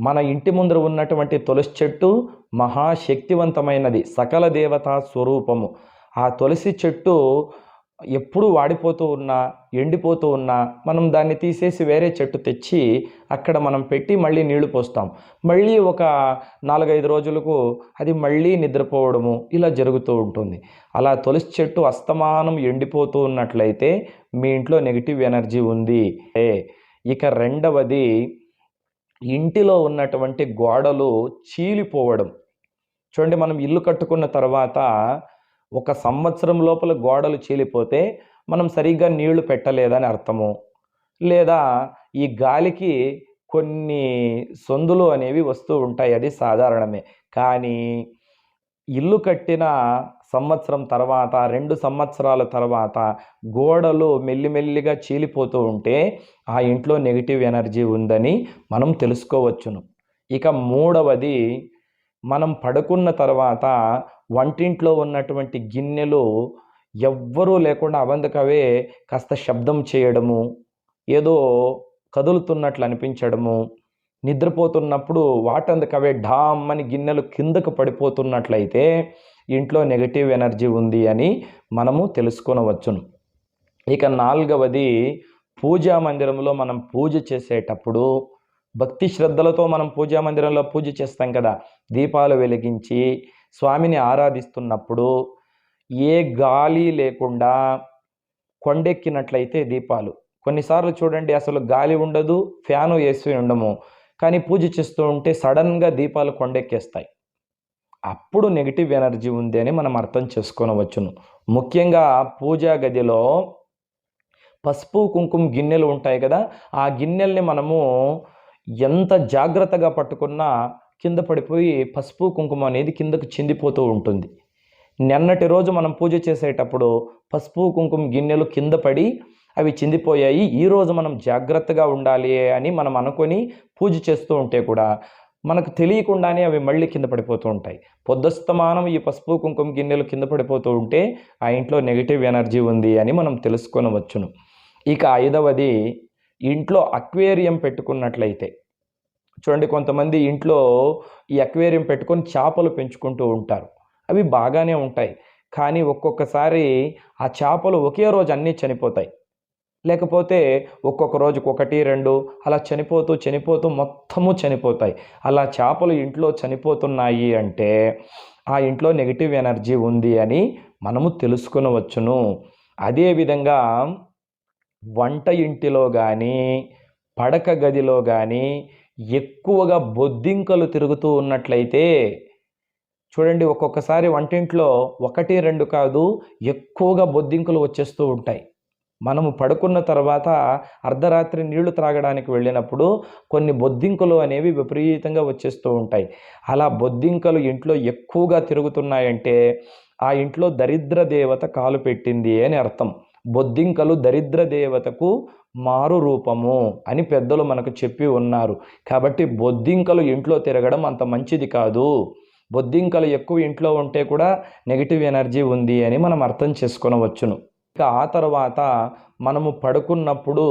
మన ఇంటి ముందర ఉన్నటువంటి తులసి చెట్టు మహాశక్తివంతమైనది సకల దేవతా స్వరూపము. ఆ తులసి చెట్టు ఎప్పుడు వాడిపోతూ ఉన్నా ఎండిపోతూ ఉన్నా మనం దాన్ని తీసేసి వేరే చెట్టు తెచ్చి అక్కడ మనం పెట్టి మళ్ళీ నీళ్ళు పోస్తాం. మళ్ళీ ఒక నాలుగైదు రోజులకు అది మళ్ళీ నిద్రపోవడము ఇలా జరుగుతూ ఉంటుంది. అలా తులసి చెట్టు అస్తమానం ఎండిపోతూ ఉన్నట్లయితే మీ ఇంట్లో నెగిటివ్ ఎనర్జీ ఉంది. ఏ ఇక రెండవది ఇంటిలో ఉన్నటువంటి గోడలు చీలిపోవడం. చూడండి మనం ఇల్లు కట్టుకున్న తర్వాత ఒక సంవత్సరం లోపల గోడలు చీలిపోతే మనం సరిగ్గా నీళ్ళు పెట్టలేదని అర్థము. లేదా ఈ గాలికి కొన్ని సందులు అనేవి వస్తూ ఉంటాయి అది సాధారణమే. కానీ ఇల్లు కట్టిన సంవత్సరం తర్వాత రెండు సంవత్సరాల తర్వాత గోడలు మెల్లిమెల్లిగా చీలిపోతూ ఉంటే ఆ ఇంట్లో నెగిటివ్ ఎనర్జీ ఉందని మనం తెలుసుకోవచ్చును. ఇక మూడవది మనం పడుకున్న తర్వాత వంటింట్లో ఉన్నటువంటి గిన్నెలు ఎవ్వరూ లేకుండా అవందకవే కాస్త శబ్దం చేయడము ఏదో కదులుతున్నట్లు అనిపించడము నిద్రపోతున్నప్పుడు వాటందుకవే ఢామ్ అని గిన్నెలు కిందకు పడిపోతున్నట్లయితే ఇంట్లో నెగటివ్ ఎనర్జీ ఉంది అని మనము తెలుసుకొనవచ్చును. ఇక నాలుగవది పూజా మందిరంలో మనం పూజ చేసేటప్పుడు భక్తి శ్రద్ధలతో మనం పూజా మందిరంలో పూజ చేస్తాం కదా. దీపాలు వెలిగించి స్వామిని ఆరాధిస్తున్నప్పుడు ఏ గాలి లేకుండా కొండెక్కినట్లయితే దీపాలు. కొన్నిసార్లు చూడండి అసలు గాలి ఉండదు ఫ్యాను వేసి ఉండము. కానీ పూజ చేస్తూ ఉంటే సడన్గా దీపాలు కొండెక్కేస్తాయి. అప్పుడు నెగిటివ్ ఎనర్జీ ఉంది అని మనం అర్థం చేసుకొనవచ్చును. ముఖ్యంగా పూజా గదిలో పసుపు కుంకుమ గిన్నెలు ఉంటాయి కదా ఆ గిన్నెల్ని మనము ఎంత జాగ్రత్తగా పట్టుకున్నా కింద పడిపోయి పసుపు కుంకుమ అనేది కిందకు చిందిపోతూ ఉంటుంది. నిన్నటి రోజు మనం పూజ చేసేటప్పుడు పసుపు కుంకుమ గిన్నెలు కింద పడి అవి చిందిపోయాయి. ఈరోజు మనం జాగ్రత్తగా ఉండాలి అని మనం అనుకొని పూజ చేస్తూ ఉంటే కూడా మనకు తెలియకుండానే అవి మళ్ళీ కింద పడిపోతూ ఉంటాయి. పొద్దుస్తమానం ఈ పసుపు కుంకుమ గిన్నెలు కింద పడిపోతూ ఉంటే ఆ ఇంట్లో నెగిటివ్ ఎనర్జీ ఉంది అని మనం తెలుసుకొనవచ్చును. ఇక ఐదవది ఇంట్లో అక్వేరియం పెట్టుకున్నట్లయితే. చూడండి కొంతమంది ఇంట్లో ఈ అక్వేరియం పెట్టుకొని చేపలు పెంచుకుంటూ ఉంటారు. అవి బాగానే ఉంటాయి. కానీ ఒక్కొక్కసారి ఆ చేపలు ఒకే రోజు అన్నీ చనిపోతాయి. లేకపోతే ఒక్కొక్క రోజుకు ఒకటి రెండు అలా చనిపోతూ చనిపోతూ మొత్తము చనిపోతాయి. అలా చేపలు ఇంట్లో చనిపోతున్నాయి అంటే ఆ ఇంట్లో నెగిటివ్ ఎనర్జీ ఉంది అని మనము తెలుసుకునవచ్చును. అదేవిధంగా వంట ఇంటిలో కానీ పడక గదిలో కానీ ఎక్కువగా బొద్దింకలు తిరుగుతూ ఉన్నట్లయితే చూడండి ఒక్కొక్కసారి వంటింట్లో ఒకటి రెండు కాదు ఎక్కువగా బొద్దింకలు వచ్చేస్తూ ఉంటాయి. మనము పడుకున్న తర్వాత అర్ధరాత్రి నీళ్ళు త్రాగడానికి వెళ్ళినప్పుడు కొన్ని బొద్దింకలు అనేవి విపరీతంగా వచ్చేస్తూ ఉంటాయి. అలా బొద్దింకలు ఇంట్లో ఎక్కువగా తిరుగుతున్నాయంటే ఆ ఇంట్లో దరిద్ర దేవత కాలు పెట్టింది అని అర్థం. బొద్దింకలు దరిద్ర దేవతకు మారు రూపము అని పెద్దలు మనకు చెప్పి ఉన్నారు. కాబట్టి బొద్దింకలు ఇంట్లో తిరగడం అంత మంచిది కాదు. బొద్దింకలు ఎక్కువ ఇంట్లో ఉంటే కూడా నెగిటివ్ ఎనర్జీ ఉంది అని మనం అర్థం చేసుకొనవచ్చును. ఇక ఆ తర్వాత మనము పడుకున్నప్పుడు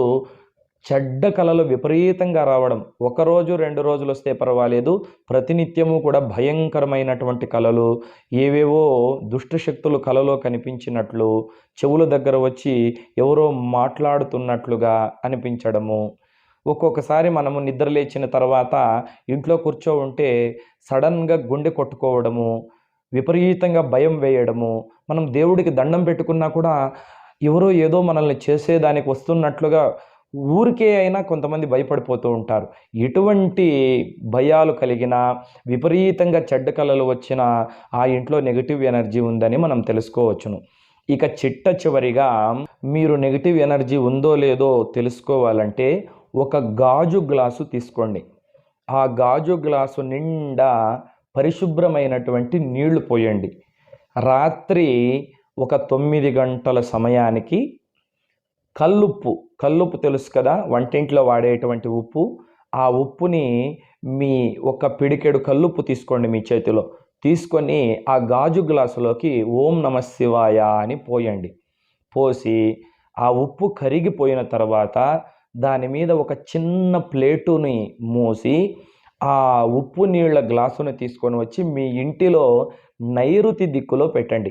చెడ్డ కళలు విపరీతంగా రావడం. ఒకరోజు రెండు రోజులు వస్తే పర్వాలేదు. ప్రతినిత్యము కూడా భయంకరమైనటువంటి కళలు ఏవేవో దుష్టశక్తులు కలలో కళలో కనిపించినట్లు చెవుల దగ్గర వచ్చి ఎవరో మాట్లాడుతున్నట్లుగా అనిపించడము. ఒక్కొక్కసారి మనము నిద్రలేచిన తర్వాత ఇంట్లో కూర్చో ఉంటే సడన్గా గుండె కొట్టుకోవడము విపరీతంగా భయం వేయడము మనం దేవుడికి దండం పెట్టుకున్నా కూడా ఎవరో ఏదో మనల్ని చేసేదానికి వస్తున్నట్లుగా ఊరికే అయినా కొంతమంది భయపడిపోతూ ఉంటారు. ఎటువంటి భయాలు కలిగిన విపరీతంగా చెడ్డ కళలు వచ్చిన ఆ ఇంట్లో నెగిటివ్ ఎనర్జీ ఉందని మనం తెలుసుకోవచ్చును. ఇక చిట్ట చివరిగా మీరు నెగిటివ్ ఎనర్జీ ఉందో లేదో తెలుసుకోవాలంటే ఒక గాజు గ్లాసు తీసుకోండి. ఆ గాజు గ్లాసు నిండా పరిశుభ్రమైనటువంటి నీళ్ళు పోయండి. రాత్రి ఒక తొమ్మిది గంటల సమయానికి కల్లుప్పు కల్లుప్పు తెలుసు కదా? వంటింట్లో వాడేటువంటి ఉప్పు. ఆ ఉప్పుని మీ ఒక పిడికెడు కల్లుప్పు తీసుకోండి మీ చేతిలో. తీసుకొని ఆ గాజు గ్లాసులోకి ఓం నమ శివాయ అని పోయండి. పోసి ఆ ఉప్పు కరిగిపోయిన తర్వాత దాని మీద ఒక చిన్న ప్లేటుని మూసి ఆ ఉప్పు నీళ్ళ గ్లాసును తీసుకొని వచ్చి మీ ఇంటిలో నైరుతి దిక్కులో పెట్టండి.